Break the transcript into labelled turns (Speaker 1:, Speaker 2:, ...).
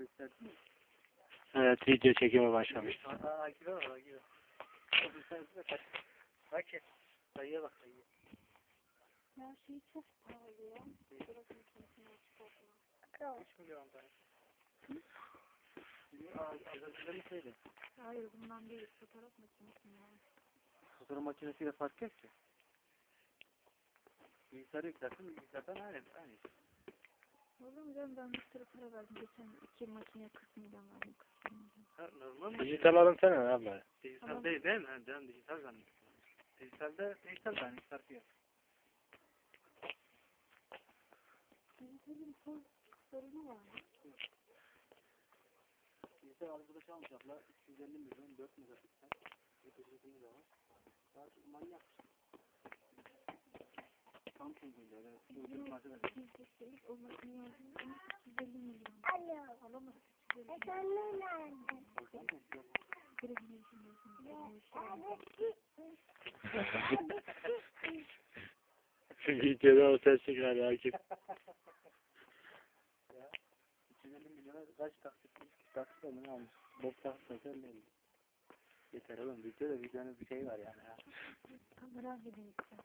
Speaker 1: mi?
Speaker 2: Evet video çekime başlamıştı.
Speaker 1: Aa, Akif'e bak Akif'e. O. Bak ya. Dayıya bak dayıya.
Speaker 3: Ya şey çok pahalı ya. Fotoğraf makinesini çıkartma.
Speaker 1: 3 milyon söyle.
Speaker 3: Hayır bundan değil. Fotoğraf makinesi yani.
Speaker 1: Fotoğraf makinesiyle fark yok ki. Bilgisayarı yükselttin bilgisayardan aynı. aynı.
Speaker 3: Olur mu canım ben bir sürü para verdim. Geçen iki makineye 40 milyon verdim. 40 milyon.
Speaker 1: Ha, normal mi?
Speaker 2: Dijital alınsana abla.
Speaker 1: Dijital değil değil mi? Ha, canım dijital zannediyorum. Dijitalde dijital zannediyorum. Farkı yok.
Speaker 3: Dijitalin son sorunu var.
Speaker 1: Dijital arkadaş almayacaklar. 250 milyon 4 megapiksel. Yetişikliği de var. Daha çok manyak. Samsung'un da öyle. Ucuz malzeme.
Speaker 3: Dijitalin o makineyi aldım. 250 milyon. Alamaz. 250 milyon. Kırık
Speaker 2: Videoda o ses çıkar Akif.
Speaker 1: 250 milyona kaç taksit? Taksit ne almış? 4 taksit Yeter oğlum. Videoda videonun bir şey var yani.
Speaker 3: Kamera hediyesi.